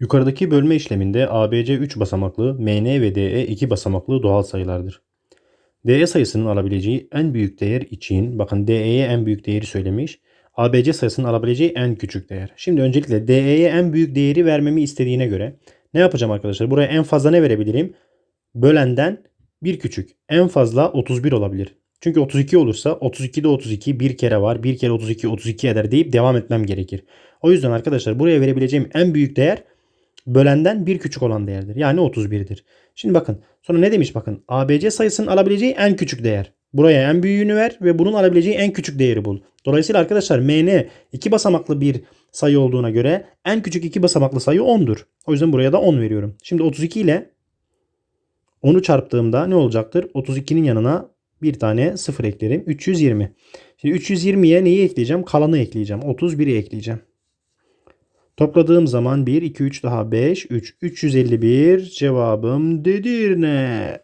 Yukarıdaki bölme işleminde ABC 3 basamaklı, MN ve DE 2 basamaklı doğal sayılardır. DE sayısının alabileceği en büyük değer için, bakın DE'ye en büyük değeri söylemiş. ABC sayısının alabileceği en küçük değer. Şimdi öncelikle DE'ye en büyük değeri vermemi istediğine göre ne yapacağım arkadaşlar? Buraya en fazla ne verebilirim? Bölenden bir küçük. En fazla 31 olabilir. Çünkü 32 olursa 32'de 32 bir kere var. Bir kere 32 32 eder deyip devam etmem gerekir. O yüzden arkadaşlar buraya verebileceğim en büyük değer bölenden bir küçük olan değerdir. Yani 31'dir. Şimdi bakın sonra ne demiş bakın. ABC sayısının alabileceği en küçük değer. Buraya en büyüğünü ver ve bunun alabileceği en küçük değeri bul. Dolayısıyla arkadaşlar MN iki basamaklı bir sayı olduğuna göre en küçük iki basamaklı sayı 10'dur. O yüzden buraya da 10 veriyorum. Şimdi 32 ile 10'u çarptığımda ne olacaktır? 32'nin yanına bir tane 0 eklerim. 320. Şimdi 320'ye neyi ekleyeceğim? Kalanı ekleyeceğim. 31'i ekleyeceğim. Topladığım zaman 1, 2, 3 daha 5, 3. 351 cevabım Dedirne.